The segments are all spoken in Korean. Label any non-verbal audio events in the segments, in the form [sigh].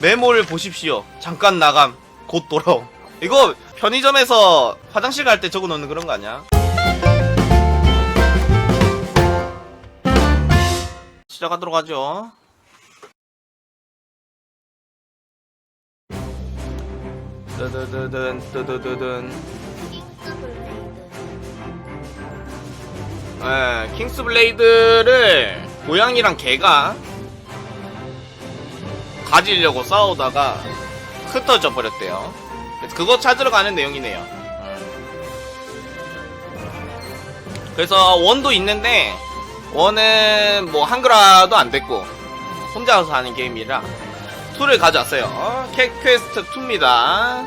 메모를 보십시오. 잠깐 나감. 곧 돌아옴. 이거 편의점에서 화장실 갈 때 적어 놓는 그런 거 아니야? 시작하도록 하죠. 뜨드드든 뜨드드든 킹스블레이드. 예, 킹스 블레이드를 고양이랑 개가 가지려고 싸우다가 흩어져 버렸대요. 그거 찾으러 가는 내용이네요. 음. 그래서 원도 있는데 원은 뭐 한글화도 안 됐고 혼자서 하는 게임이라 2를 가져왔어요. 캣 퀘스트 2입니다.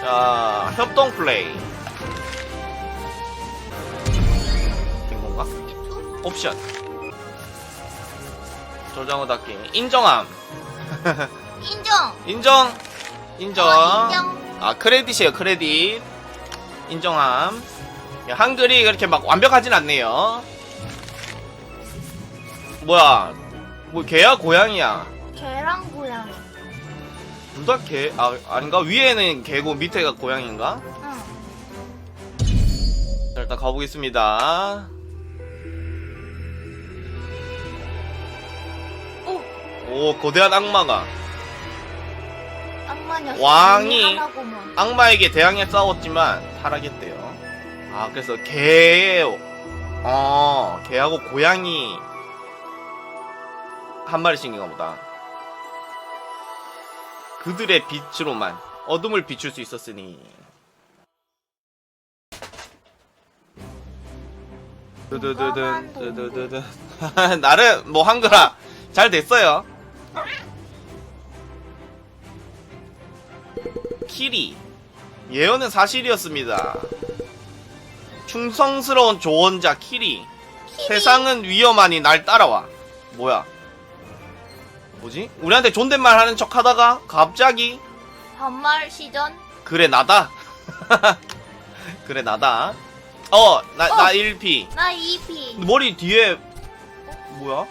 자, 협동 플레이. 된 건가? 옵션. 저장 후 닫기. 인정함. [laughs] 인정. 인정. 인정. 어, 인정. 아, 크레딧이에요, 크레딧. 인정함. 야, 한글이 그렇게 막 완벽하진 않네요. 뭐야. 뭐, 개야, 고양이야. 개랑 고양이. 둘 다 개, 아, 아닌가? 위에는 개고 밑에가 고양인가? 응. 자, 일단 가보겠습니다. 오, 오, 거대한 악마가. 왕이- 하나고만. 악마에게 대항해 싸웠지만 타락했대요. 아, 그래서 개, 어, 개하고 고양이 한 마리씩인가 보다. 그들의 빛으로만 어둠을 비출 수 있었으니. 드드드든, 드드드든. [laughs] 나름, 뭐, 한글아, 잘 됐어요. 키리. 예언은 사실이었습니다. 충성스러운 조언자 키리. 세상은 위험하니 날 따라와. 뭐야? 뭐지? 우리한테 존댓말 하는 척 하다가 갑자기 반말 시전. 그래 나다. [laughs] 그래 나다. 어, 나, 나 어. 1피. 나 2피. 머리 뒤에 뭐야?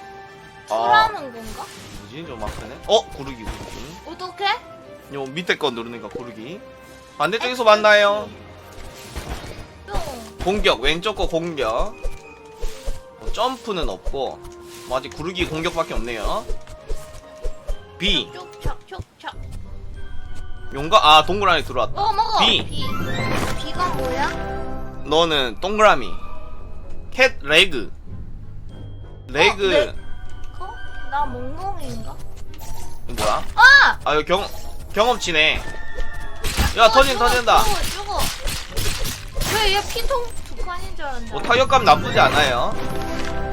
아, 하라는 건가? 뭐지? 저 막대네. 어, 구르기 구르기. 어떻게? 요 밑에 거 누르니까 고르기. 반대쪽에서 만나요. 뿅. 공격 왼쪽 거 공격. 뭐 점프는 없고 뭐 아직 구르기 공격밖에 없네요. B 쭉착 쭉착. 용가 아 동그라미 들어왔다. 어 먹어. B. B. B가 뭐야? 너는 동그라미. 캣 레그. 레그 네. 어? 나? 이거 뭐야? 아! 아 이거 경 경험치네. 야 터진 터진다. 죽어 죽어. 왜얘 피통 두 칸인 줄 알았는데. 뭐 타격감 나쁘지 않아요.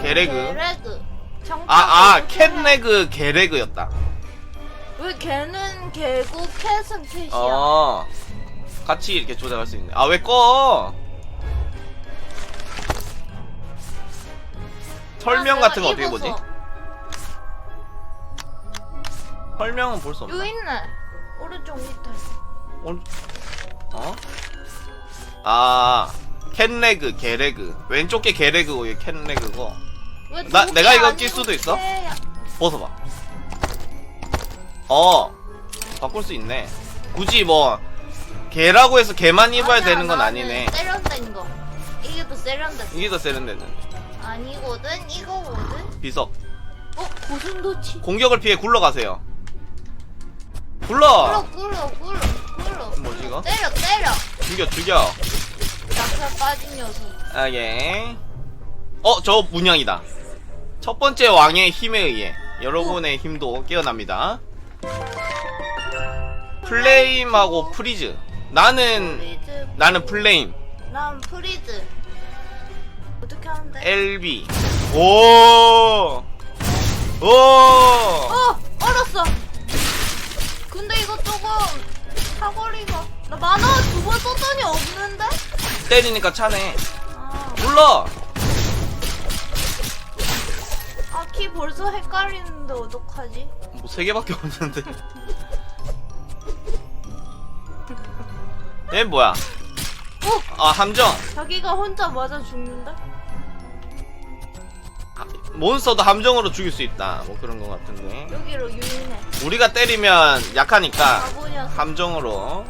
개레그. 정답 아아? 캣레그 개레그였다. 왜 개는 개고 캣은 캣이야? 어. 같이 이렇게 조작할 수 있네. 아, 왜 꺼? 설명 아, 같은 거 어떻게 보지? 설명은 볼수요 없나? 있네. 오른쪽 밑에. 온- 어? 아, 캔레그, 개레그. 왼쪽 게 개레그고, 이게 캔레그고. 왜 나- 두 내가 개 이거 아니고 낄 수도 있어? 벗어봐. 어, 바꿀 수 있네. 굳이 뭐, 개라고 해서 개만 입어야 아니야, 되는 건 나는 아니네. 세련된 거. 이게 더 세련된. 이게 더 세련됐는데. 아니거든. 이거거든. 비석. 어 고슴도치. 공격을 피해 굴러가세요. 굴러 굴러! 굴러 굴러 굴러. 뭐지, 이거? 때려 때려. 죽여, 죽여. 약간 빠진 녀석. 아, 예. 어, 저 문양이다. 첫 번째 왕의 힘에 의해 여러분의 힘도 깨어납니다. 플레임하고 프리즈. 나는, 프리즈. 나는 플레임. 난 프리즈. 어떻게 하는데? LB. 오! 오! 이거 조금 사거리가 나 만화 두 번 썼더니 없는데? 때리니까 차네. 아, 눌러! 아, 키 벌써 헷갈리는데 어떡하지? 뭐, 세 개밖에 없는데. [laughs] 얘 뭐야? 어! 아, 함정. 자기가 혼자 맞아 죽는다? 아, 몬스터도 함정으로 죽일 수 있다. 뭐 그런 거 같은데. 여기로 유인해. 우리가 때리면 약하니까. 함정으로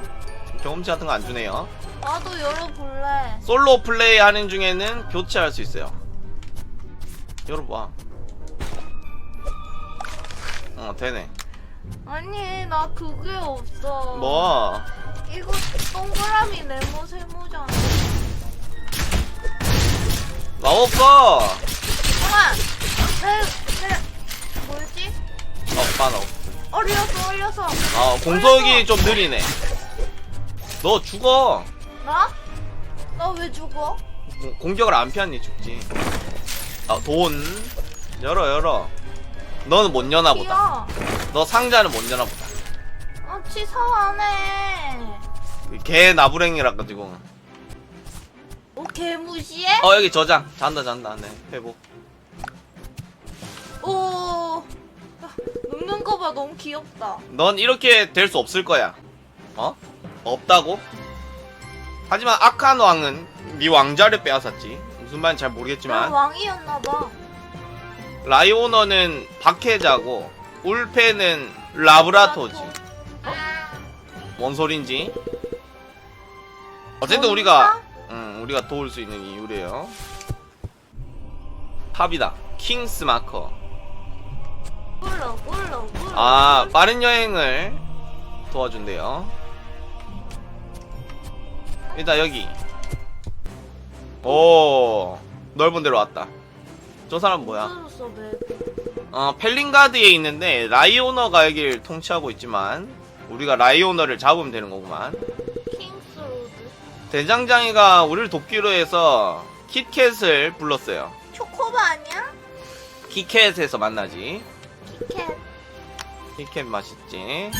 경험치 같은 거 안 주네요. 나도 열어볼래. 솔로 플레이 하는 중에는 교체할 수 있어요. 열어봐. 어, 되네. 아니 나 그게 없어. 뭐? 이거 동그라미 네모 세모잖아. 마법 써! 잠깐. 내, 내 뭐였지? 어, 빠너. 얼려서 얼려서. 어, 공속이 좀 느리네. 너 죽어. 나? 나 왜 죽어? 뭐, 공격을 안 피하니 죽지. 아, 돈. 열어, 열어. 너는 못 여나 보다. 귀여. 너 상자는 못 여나 보다. 아 치사하네. 개 나부랭이라 가지고. 어 개 무시해? 어, 여기 저장. 잔다, 잔다. 네, 회복. 오. 아, 눕는 거 봐 너무 귀엽다. 넌 이렇게 될 수 없을 거야. 어? 없다고? 하지만 악한 왕은 네 왕자를 빼앗았지. 무슨 말인지 잘 난 모르겠지만 왕이었나 봐. 라이오너는 박해자고 울페는 라브라토지. 뭔 소린지? 어쨌든 우리가 음, 우리가 도울 수 있는 이유래요. 탑이다. 킹스 마커. 꿀러 꿀러 꿀러. 아 빠른 여행을 도와준대요. 일단 여기. 오 넓은 데로 왔다. 저 사람 뭐야? 맵. 어 펠링가드에 있는데 라이오너가 여기를 통치하고 있지만 우리가 라이오너를 잡으면 되는 거구만. 킹스로드. 대장장이가 우리를 돕기로 해서 킷캣을 불렀어요. 초코바 아니야? kit캣에서 만나지. 키캣. kit캣 맛있지.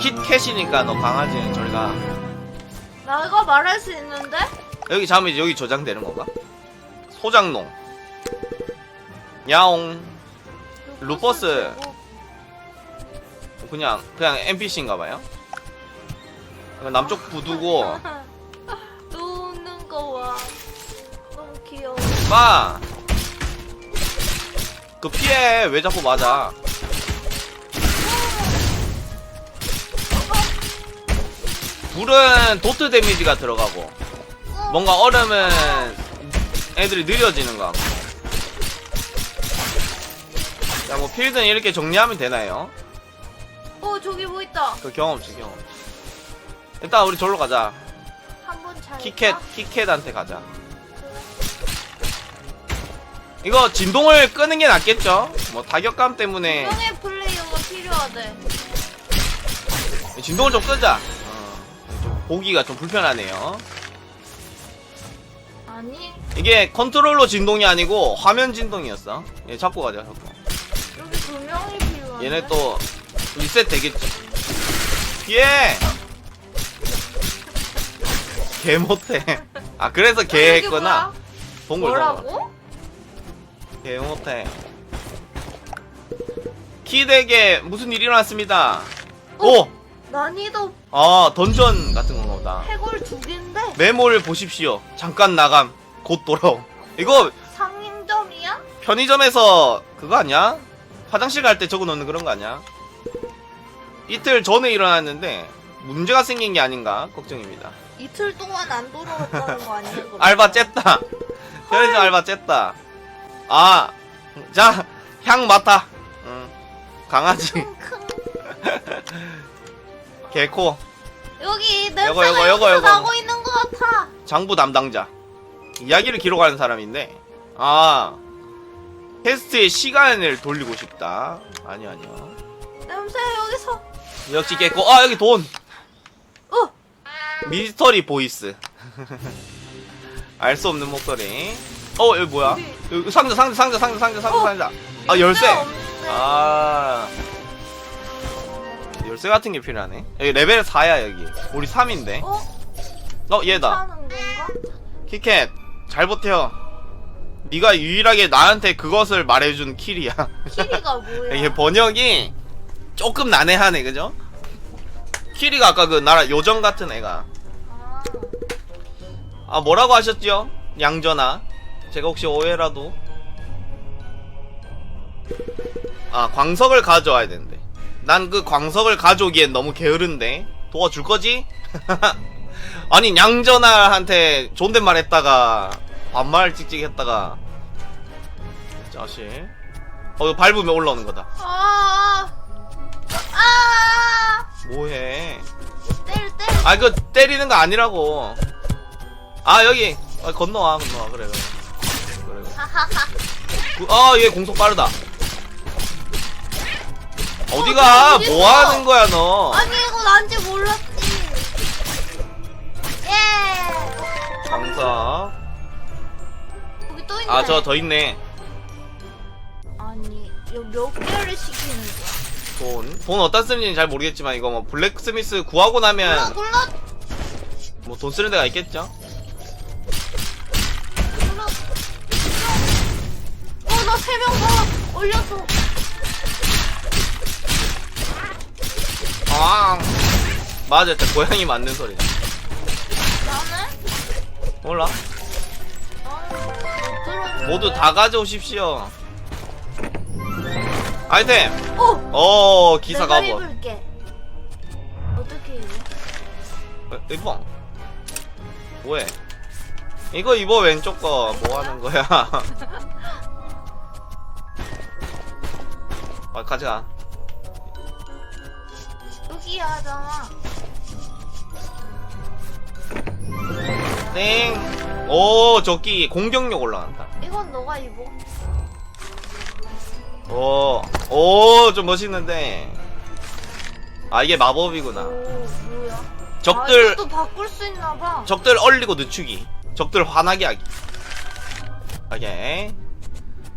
kit캣이니까 너 강아지는 저리 가. 나가 말할 수 있는데? 여기 잡으면 이제 여기 저장되는 건가? 소장농. 야옹. 루퍼스. 그냥 그냥 NPC인가 봐요. 남쪽 부두고 [laughs] 노는 거 와. 너무 귀여워. 빠. 그 피해 왜 자꾸 맞아? 불은 도트 데미지가 들어가고 뭔가 얼음은 애들이 느려지는 거. 자, 뭐 필드는 이렇게 정리하면 되나요? 어 저기 뭐 있다. 그 경험치 경험. 일단 우리 절로 가자. 한번 잘. 키캣 키캣한테 가자. 이거 진동을 끄는 게 낫겠죠? 뭐 타격감 때문에 명예 플레이어가 필요하대. 진동을 좀 끄자. 어, 좀 보기가 좀 불편하네요. 아니 이게 컨트롤러 진동이 아니고 화면 진동이었어. 얘 잡고 가자. 잡고. 여기 두 명이 필요한데. 얘네 또 리셋 되겠지. 피해. 개 못해. 아 그래서 개 어, 여기 했구나. 동글 동글. 뭐라고? 개 못해. 키덱에 무슨 일이 일어났습니다. 어? 오! 난이도 아 던전 같은 건가 보다. 해골 두 개인데 메모를 보십시오. 잠깐 나감. 곧 돌아옴. 이거 상인점이야? 편의점에서 그거 아니야? 화장실 갈 때 적어 놓는 그런 거 아니야? 이틀 전에 일어났는데 문제가 생긴 게 아닌가 걱정입니다. 이틀 동안 안 돌아왔다는 거 아니야? [laughs] 알바 쨌다. 편의점 알바 쨌다. 아, 자, 향 맡아. 응. 강아지, 킁킁. [laughs] 개코, 여기 여기서 요거. 나고 있는 것 같아. 장부 담당자. 이야기를 기록하는 사람인데, 아, 테스트의 시간을 돌리고 싶다. 아니요, 아니요. 냄새 여기서. 역시 개코. 아, 여기 돈. 어. 미스터리 보이스. [laughs] 알 수 없는 목소리. 어, 여기 뭐야? 어디? 여기 상자, 상자, 상자, 상자, 상자, 상자, 어. 상자. 아, 열쇠. 아. 열쇠 같은 게 필요하네. 여기 레벨 4야, 여기. 우리 3인데. 어? 어, 얘다. 하는 건가? 키캣, 잘 버텨. 네가 유일하게 나한테 그것을 말해준 킬이야. 키리가 뭐야? [laughs] 이게 번역이 조금 난해하네, 그죠? 키리가 아까 그 나라 요정 같은 애가. 아, 아, 뭐라고 하셨죠? 양전아. 제가 혹시 오해라도. 아 광석을 가져와야 되는데. 난 그 광석을 가져오기엔 너무 게으른데. 도와줄 거지? [laughs] 아니 양전할한테 존댓말 했다가 반말 찍찍 했다가. 자식. 어 이거 밟으면 올라오는 거다. 아, 아, 뭐해? 때려, 때려. 아 이거 때리는 거 아니라고. 아 여기. 아, 건너와 건너와. 그래 그래. 아얘 공속 빠르다 어디가 어디 뭐 있어? 하는 거야 너 아니, 이거 난지 몰랐지. 예. 광석 여기 또 있네. 아 저 더 있네 아니, 이거 몇 개를 시키는 거야? 돈. 돈 어디다 쓰는지는 잘 모르겠지만 이거 뭐 블랙스미스 구하고 골라, 나면 골라, 뭐 돈 쓰는 데가 있겠죠? 세명다 올렸어. 아 맞아 진짜 고양이 맞는 소리 나는? 몰라. 모두 다 가져오십시오 아이템 어! 어 기사 내가 입을게. 어떻게 입어? 어, 입어 왜 이거 입어 왼쪽 거 뭐 하는 거야 [laughs] 아 가져가 여기 하잖아. 땡오 저기 공격력 올라간다 이건 너가 입어. 오, 오, 좀 멋있는데. 아, 이게 마법이구나. 오, 뭐야? 아, 적들, 이것도 바꿀 수 있나 봐. 적들 얼리고 늦추기. 적들 화나게 하기. 오케이.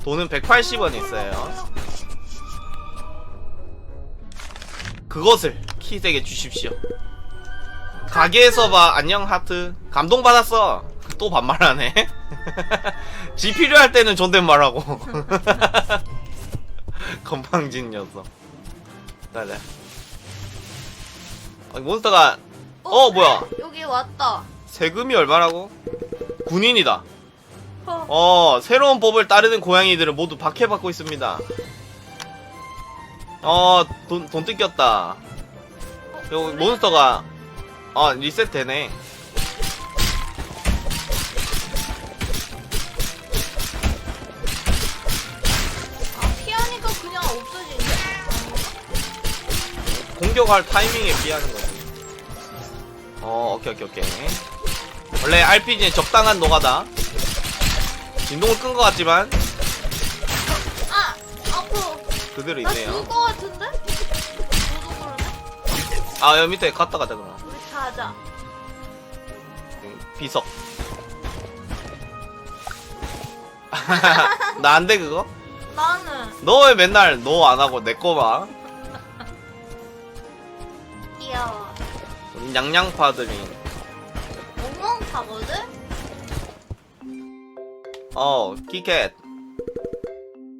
돈은 180원 있어요. 그것을 키색에 주십시오. 가게에서 봐, 안녕 하트. 감동 받았어. 또 반말하네. [laughs] 지 필요할 때는 존댓말하고. [laughs] 건방진 녀석. 그래. 아, 몬스터가 어, 뭐야? 여기 왔다. 세금이 얼마라고? 군인이다. 어. 어, 새로운 법을 따르는 고양이들은 모두 박해받고 있습니다. 어, 돈, 돈 뜯겼다. 요 몬스터가, 어, 리셋 되네. 아, 피하니까 그냥 없어지네. 공격할 타이밍에 피하는 거지. 어, 오케이, 오케이, 오케이. 원래 RPG는 적당한 노가다. 진동을 끈 것 같지만, 아! 그대로 나 있네요. 죽을 것 같은데? 너도 그러네? 아, 여기 밑에 갔다 가자, 그럼. 우리 자자. 음, 비석. [laughs] 나 안 돼, 그거? 나는 너 왜 맨날 너 안 하고 내 거만? 귀여워. 우리 양양파들이. 엉엉 타거든? 어, 키캣.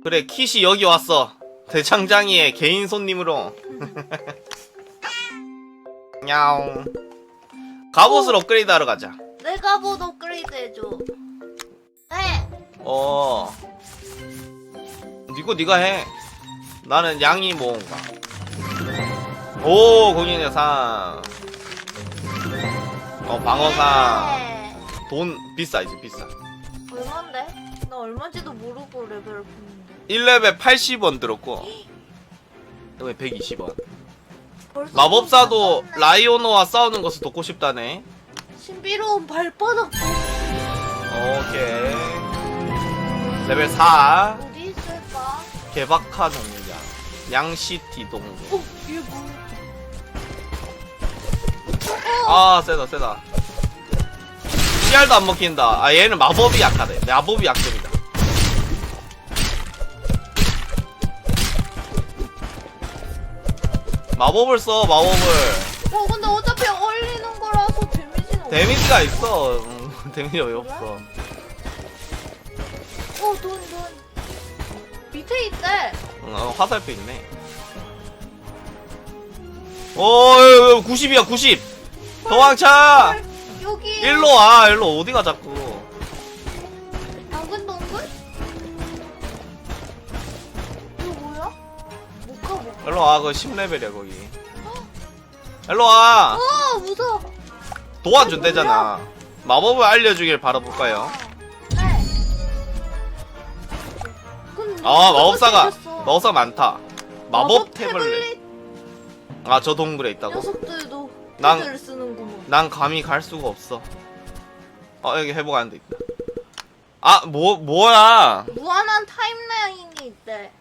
그래, 킷이 여기 왔어. 대창장이의 개인 손님으로. [laughs] 야옹. 갑옷을 업그레이드 하러 가자. 내가 뭐 업그레이드 해줘. 네! 어. 이거 네가 해. 나는 양이 모은가. 오, 공인의 상. 어, 방어상. 네. 돈 비싸, 이제 비싸. 얼만데? 나 얼마인지도 모르고 레벨을 붙는데. 1레벨 80원 들었고, 여기 120원. 벌써 마법사도. 라이오노와 싸우는 것을 돕고 싶다네. 신비로운 발바닥 오케이. 레벨 4. 어디 있을까? 개박하 동장. 양시티 동굴. 어, 얘 뭐야? 아, 세다, 세다. CR도 안 먹힌다. 아, 얘는 마법이 약하대. 마법이 약점이 마법을 써, 마법을. 어, 근데 어차피 얼리는 거라서 데미지는. 데미지가 있어. 음, [laughs] 데미지 왜 없어. 어, 돈, 돈. 밑에 있대. 응, 어, 화살표 있네. 오, 90이야, 90. 도망쳐! 헐, 여기. 일로 와, 일로 어디가 자꾸. 일로 와, 그거 10레벨이야, 거기. 일로 와! 어 무서워. 도와준대잖아. 마법을 알려주길 바라볼까요? 네. 근데 아, 마법사가? 마법사 많다. 마법 태블릿. 아, 저 동굴에 있다고? 녀석들도 난- 쓰는구먼. 난 감히 갈 수가 없어. 어, 여기 회복하는 데 있다. 아, 뭐, 뭐야. 무한한 타임라인이 있대.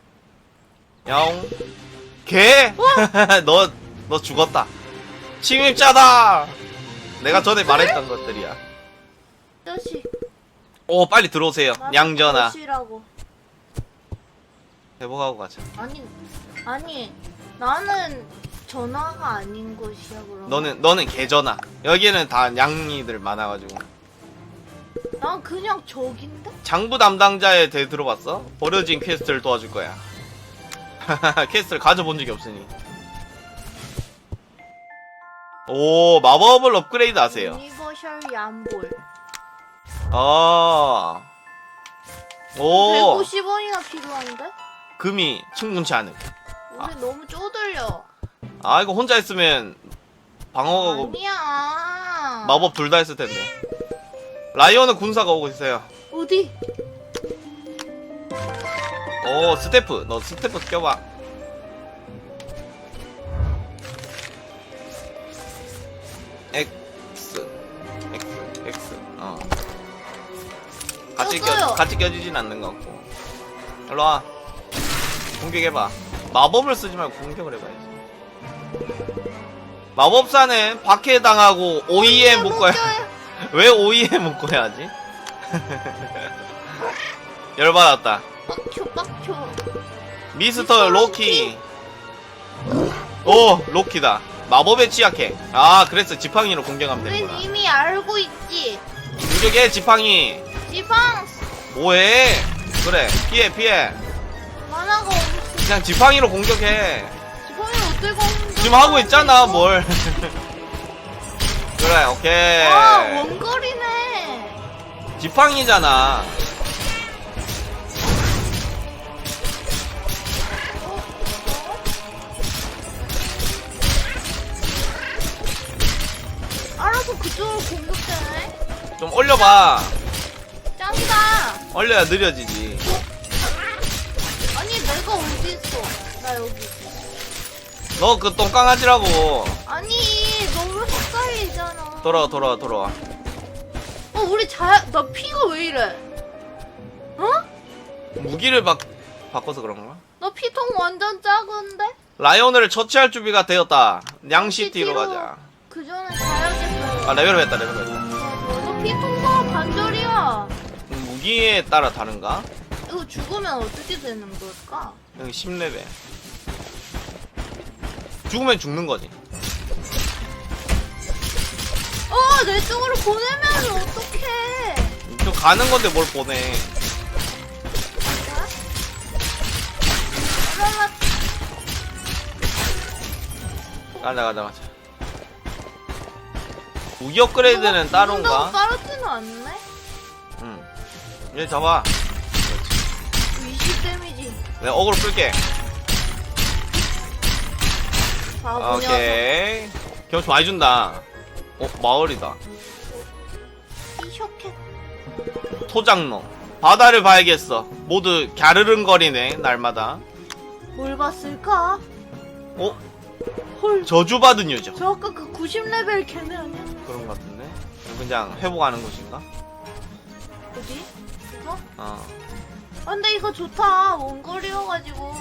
야옹. 개? [laughs] 너, 너 죽었다. 침입자다! 내가 전에 말했던 것들이야. 뜻이. 오, 빨리 들어오세요. 양전아. 뜻이라고. 회복하고 가자. 아니 아니 나는 전화가 아닌 것이야 그럼. 너는, 너는 개전아. 여기는 다 양이들 많아가지고. 난 그냥 적인데? 장부 담당자에 대해 들어봤어? 버려진 퀘스트를 도와줄 거야. [laughs] 퀘스트를 가져본 적이 없으니. 오, 마법을 업그레이드 하세요. 유니버셜 얌볼. 아. 오, 150원이나 필요한데? 금이 충분치 않음. 우리 너무 쪼들려. 아, 이거 혼자 했으면 방어가고 아니야. 마법 둘 다 했을 텐데. 라이온은 군사가 오고 있어요. 어디? 오, 스태프. 너 스태프 껴봐. X. X. X. 어. 같이 껴, 꼈어요. 같이 껴지진 않는 것 같고. 일로 와. 공격해봐. 마법을 쓰지 말고 공격을 해봐야지. 마법사는 박해당하고 OEM 묶어야, [laughs] 왜 OEM 묶어야 하지? [laughs] 열받았다. 빡쳐 빡쳐. 미스터 로키. 오, 로키다. 마법에 취약해. 아, 그래서 지팡이로 공격하면 우린 되는구나. 이미 알고 있지. 공격해, 지팡이. 지방 뭐해? 그래, 피해, 피해. 만화가 없어. 그냥 지팡이로 공격해. 지방이 어떻게 공격? 지금 하고 있잖아, 뭘. [laughs] 그래, 오케이. 아 원거리네. 지팡이잖아. 알아서 그쪽으로 공격되네. 좀 올려봐. 짱이다. 올려야 느려지지. 아니 내가 어디 있어? 나 여기. 있어. 너 그 똥강아지라고. 아니 너무 헷갈리잖아. 돌아와, 돌아와, 돌아와. 어 우리 자, 나 피가 왜 이래? 어? 무기를 바, 바꿔서 그런가? 너 피통 완전 작은데? 라이온을 처치할 준비가 되었다. 양시티로 양시티로. 가자. 그 전에 가야겠어. 아, 레벨업 했다, 레벨업 했다. 너 피통과 반절이야. 무기에 따라 다른가? 이거 죽으면 어떻게 되는 걸까? 여기 10레벨. 죽으면 죽는 거지. 어, 내 쪽으로 보내면 어떡해. 또 가는 건데 뭘 보내. 그러면 가자, 가자, 가자. 무기 업그레이드는 따로인가? 따르지는 않네? 응. 얘 잡아. 20 데미지. 내가 어그로 끌게. 바보 녀석. 오케이. 경치 많이 준다. 어, 마을이다. 이. 토장로. 바다를 봐야겠어. 모두 갸르릉거리네, 날마다. 뭘 봤을까? 어? 헐. 저주받은 요정. 저 아까 그 90레벨 걔네 아니야? 그런 것 같은데? 그냥 회복하는 곳인가? 어디? 이거? 어. 아, 근데 이거 좋다. 원거리여가지고.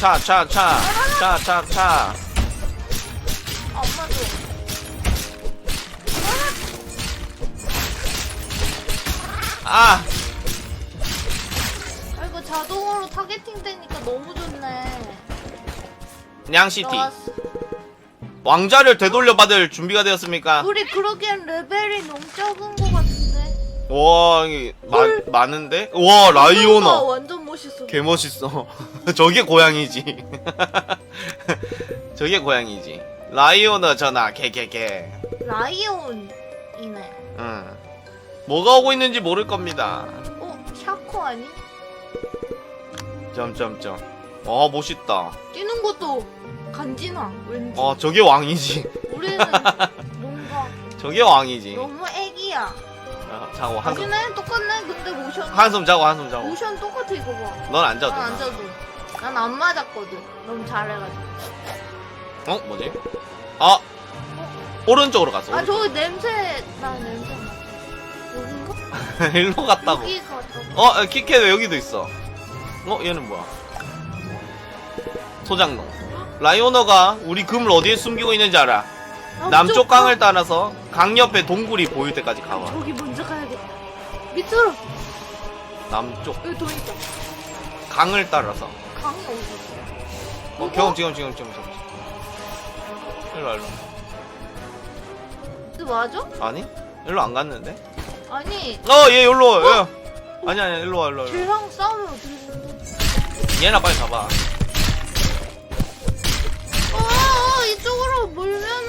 차, 차, 차. 차, 차, 차. 아, 엄마 줘. 아! 아, 이거 자동으로 타겟팅 되니까 너무 좋네. 냥시티. 왕자를 되돌려 받을 준비가 되었습니까? 우리 그러기엔 레벨이 너무 적은 것 같은데. 와, 이게 마, 헐. 많은데? 와, 뭔가 라이오너. 완전 멋있어. 개 멋있어. [laughs] 저게 고양이지. [laughs] 저게 고양이지. 라이오너 전화, 개, 개, 개. 라이온이네. 응. 뭐가 오고 있는지 모를 겁니다. 어, 샤코 아니? 점점점. 어 멋있다. 뛰는 것도 간지나 왠지 어 저게 왕이지. 우리는 뭔가 [laughs] 저게 왕이지. 너무 애기야 어, 자고 한숨 여기는 똑같네 근데 모션 한숨 자고 한숨 자고. 모션 똑같아 이거 봐 넌 안 자도 난안 되나? 자도 난 안 맞았거든 너무 잘해가지고 어 뭐지? 아 오른쪽으로 갔어. 아 오른쪽. 저기 냄새 나 냄새 나 여긴가? [laughs] 일로 갔다고. 여기 어 어, 키캣 여기도 있어. 어 얘는 뭐야? 소장농. 라이오너가 우리 금을 어디에 숨기고 있는지 알아. 남쪽 강을 따라서 강 옆에 동굴이 보일 때까지 가봐. 저기 먼저 가야겠다 밑으로 남쪽 여기 돈 있다 강을 따라서. 강이 어디 있어? 어 경험 지금 지금 지금 지금. 일로 와, 일로. 그 맞아? 아니? 일로 안 갔는데? 아니 어얘 일로 와. 얘. 아니 아니 일로 와 일로 와. 일로 쟤랑 싸우면 어떻게 되는 와. 얘나 빨리 가봐. 이쪽으로 몰면은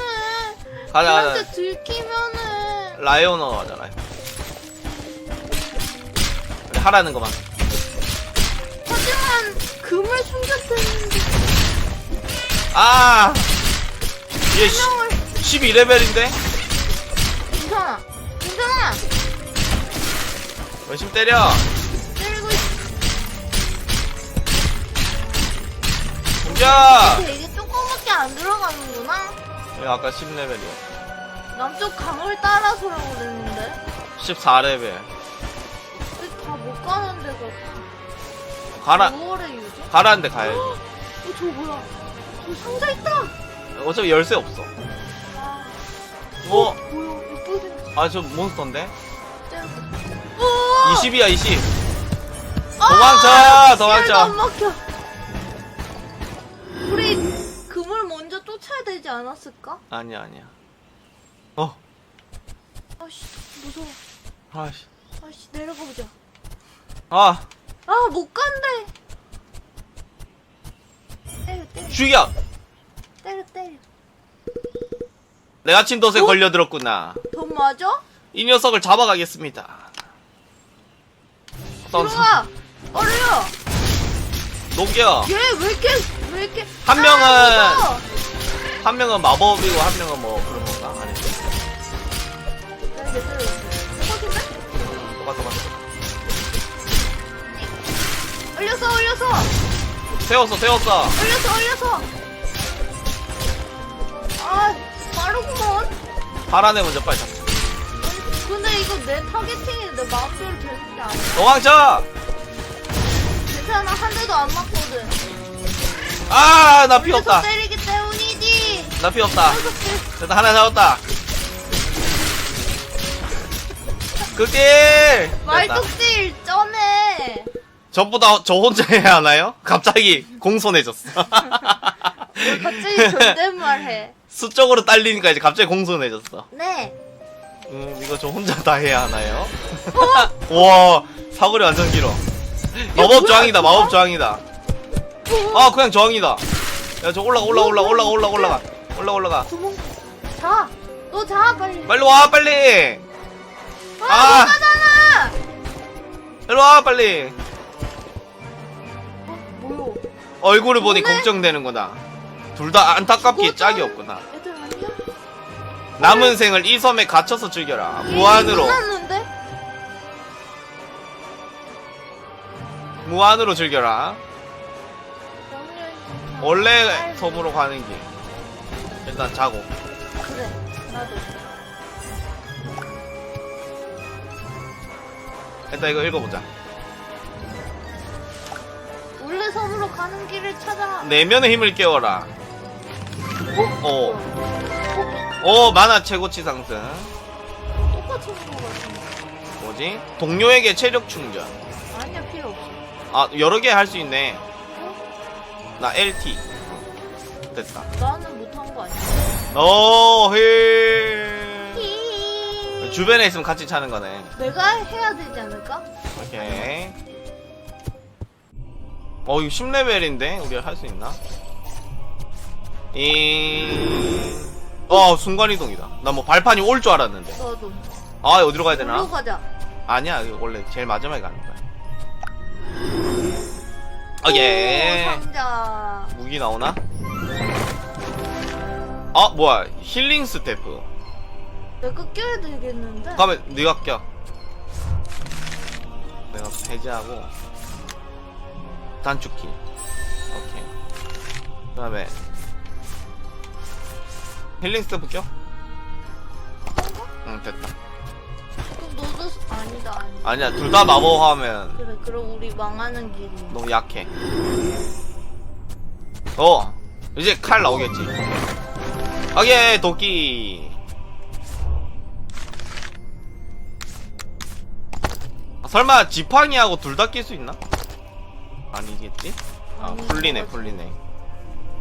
가자 가자. 들키면은 라이오너 하자 라이오. 하라는 거만. 하지만 금을 숨겼다는데 아. 얘 시, 명을 12레벨인데? 괜찮아 괜찮아 열심히 때려. 때리고 있어 공자. 되게 안 들어가는구나 얘 아까 10레벨이야. 남쪽 강을 따라서라고 그랬는데 14레벨. 다 못 가는 데가 가라, 5월에 유지? 가라는데 가야지. 어, 저 뭐야 저 상자 있다 어차피 열쇠 없어. 아, 뭐, 뭐야 예쁘게 아, 저 몬스터인데? 어! 20이야, 20. 아! 도망쳐, 안 도망쳐. 막혀. 우리 금을 먼저 쫓아야 되지 않았을까? 아니야, 아니야. 어, 아씨 무서워. 아씨. 아씨 내려가 보자. 아, 아 못 간대. 때려 때려 죽여! 때려 때려. 내가 침도에 어? 걸려들었구나. 돈 맞아? 이 녀석을 잡아가겠습니다. 선, 들어가. 어려요. 녹여. 얘 왜 이렇게 왜 이렇게? 한 아, 명은- 무서워. 한 명은 마법이고, 한 명은 뭐, 그런 건가? 아니지. 나? 똑같아, 똑같아. 올렸어 올렸어 세웠어, 세웠어. 올렸어 올렸어. 아 빠르구먼. 파란 애 먼저 빨리 잡자. 근데 이거 내 타겟팅이 내 마음대로 되는 게 아니야. 도망쳐! 괜찮아, 한 대도 안 맞거든. 아, 나 피 없다. 때리기 때문이지. 나 피 없다. 됐다, 하나 잡았다. 됐다. 말뚝질 쩌네. 저보다 저 혼자 해야 하나요? 갑자기 공손해졌어. 왜 [laughs] 갑자기 존댓말 해. 수적으로 딸리니까 이제 갑자기 공손해졌어. 네. 음, 이거 저 혼자 다 해야 하나요? [laughs] 와, 사거리 완전 길어. 마법 저항이다? 마법 저항이다. 아, 그냥 저항이다. 야, 저 올라가, 올라가, 올라가, 올라가, 올라가, 올라가. 올라가, 올라가. 도망. 자, 너 자, 빨리. 빨리 와, 빨리! 아, 아. 못 가잖아. 빨리 와, 빨리! 어, 뭐요? 얼굴을 보니? 걱정되는구나. 둘 다 안타깝게 죽었잖아. 짝이 없구나. 애들 아니야? 남은 생을 이 섬에 갇혀서 즐겨라. 얘 무한으로, 끝났는데? 무한으로 즐겨라. 원래. 섬으로 가는 길. 일단 자고. 그래, 나도. 일단 이거 읽어보자. 원래 섬으로 가는 길을 찾아. 내면의 힘을 깨워라. 어. 오, 만화 최고치 상승. 똑같이 있는 거 같은데. 뭐지? 동료에게 체력 충전. 아니야, 필요 없어. 아, 여러 개 할 수 있네. 어? 나 LT. 됐다. 나는 못한 거 아니야? 오, 힐. 히. 주변에 있으면 같이 차는 거네. 내가 해야 되지 않을까? 오케이. 어, 이거 10레벨인데? 우리가 할 수 있나? 이, 어, 순간이동이다. 나 뭐 발판이 올 줄 알았는데. 너도. 아, 어디로 가야 되나? 놀러 가자. 아니야, 원래 제일 마지막에 가는 거야. 오케이. 오, 상자. 무기 나오나? 아 뭐야 힐링 스태프 내가 껴야 되겠는데? 가면 네가 껴 내가 해제하고 단축키 오케이 그 다음에 힐링 스태프 껴? 응 됐다 너도 스- 아니다 아니다. 아니야 둘 다 마법하면 그래 그럼 우리 망하는 길이. 너무 약해 어 이제 칼 나오겠지 오케이 도끼 아, 설마 지팡이하고 둘 다 낄 수 있나? 아니겠지? 아 아니, 풀리네 그거지. 풀리네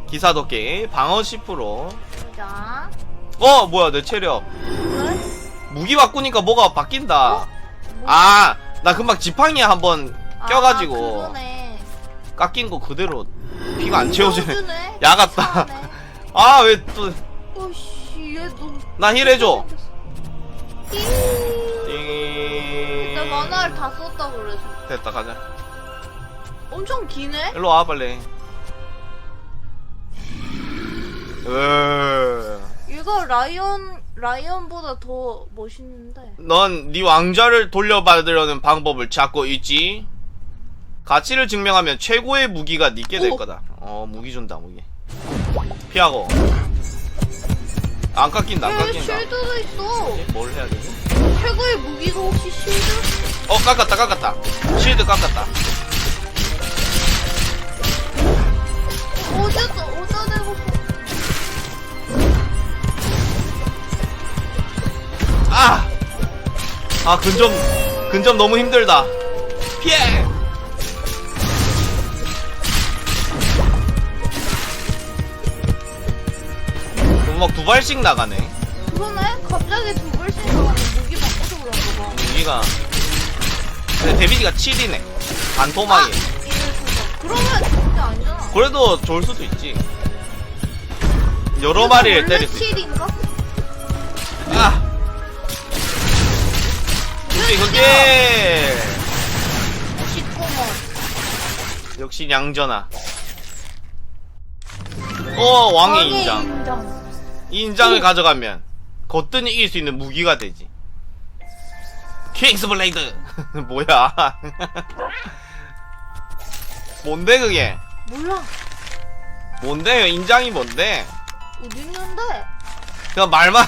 기사 도끼 방어 10% 자. 어 뭐야 내 체력 그래? 무기 바꾸니까 뭐가 바뀐다 뭐? 아나 금방 지팡이 한번 아, 껴가지고 그러네. 깎인 거 그대로 피가 안 채워지네 채워주네. 야 같다 이상하네. 아 왜또나 오씨 얘너 힐 해줘 나띵 만화를 다 썼다 그래서 됐다 가자 엄청 기네? 일로 와 빨리 이거 라이언 라이언보다 더 멋있는데. 넌 네 왕좌를 돌려받으려는 방법을 찾고 있지. 가치를 증명하면 최고의 무기가 니게 될 오. 거다. 어 무기 준다 무기. 피하고. 안 깎인다 안 여기 깎인다. 쉴드도 있어. 뭘 해야 되지? 최고의 무기가 혹시 쉴드? 어 깎았다 깎았다. 실드 깎았다. 어디서 아! 아, 근접, 근접 너무 힘들다. 피해! 막두 발씩 나가네. 그러네? 갑자기 두 발씩 나가는 무기 바꿔서 그런가 봐 무기가. 근데 데미지가 7이네. 반토막이. 이래서 그러면 진짜 아니잖아 그래도 좋을 수도 있지. 여러 마리를 때릴 수 있어. 7인가? 그게, 그게! 19만 역시 양전아. 어, 왕의 인장. 인장 이 인장을 가져가면 거뜬히 이길 수 있는 무기가 되지. 킹스 블레이드 [laughs] 뭐야? [laughs] 뭔데 그게? 몰라 뭔데 인장이 뭔데? 어디 있는데? 그냥 말만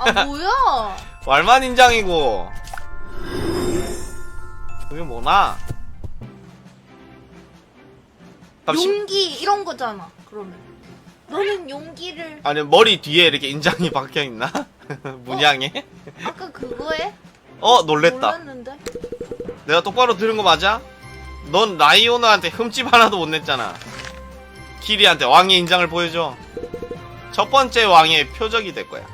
아 뭐야 [laughs] 말만 인장이고 그게 뭐나? 잠시 용기 이런 거잖아 그러면 너는 용기를 아니 머리 뒤에 이렇게 인장이 [laughs] 박혀 있나? [laughs] 문양에? 아까 그거에 어 놀랬다. 몰랐는데 내가 똑바로 들은 거 맞아? 넌 라이오나한테 흠집 하나도 못 냈잖아. 키리한테 왕의 인장을 보여줘. 첫 번째 왕의 표적이 될 거야.